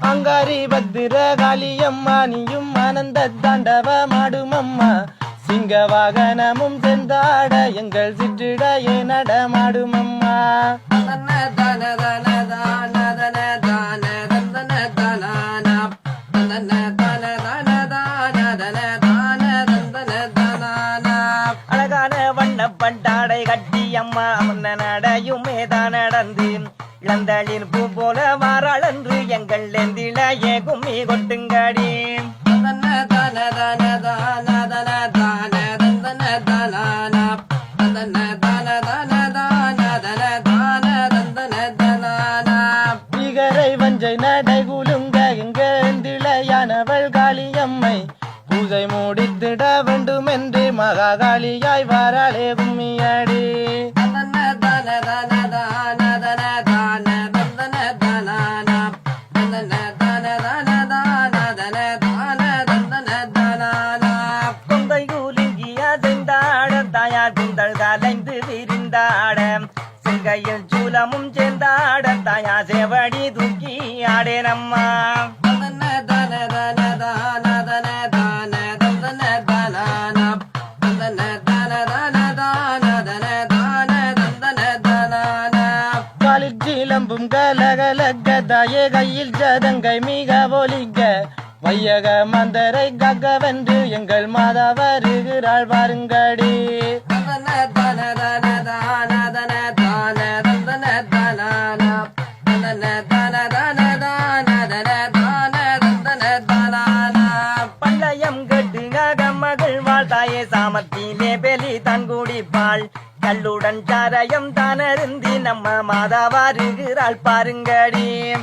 அங்காரி பத்திர காளியம்மா நீயும் ஆனந்த தாண்டவ மாடுமம்மா. சிங்க வாகனமும் சென்றாட எங்கள் சிற்றிட நடமாடும் நடமாடுமம்மா. அழகான வண்ண பண்டாடை கட்டி அம்மா முன்ன நடையுமே தான் நடந்தேன் இளந்தளிர் பூ போல வாராளன்று எங்கள் லெந்திலையே கும்மி கொட்டுங்கடி. பிகரை வஞ்சை நடை குலுங்க எங்கேந்திளையானவள் காளியம்மை. பூஜை மூடித்திட வேண்டும் என்று மகாகாளியாய் வாராளே கும்மியடி. ஆட. சிங்கையில் சூலமும் சேர்ந்தாட. தாயா சேவடி தூக்கி ஆடேனம்மா. காலில் சீலம்பும் கலகலக்க தாயே கையில் ஜதங்கை மிக ஒலிக்க. வையக மந்தரை கக்கவென்று எங்கள் மாதா வருகிறாள். பாருங்கடி சாமத்திலே பெலி தான் குடிப்பாள். கல்லுடன் சாரையம் தானருந்தி நம்ம மாதா வருகிறாள். பாருங்கடி.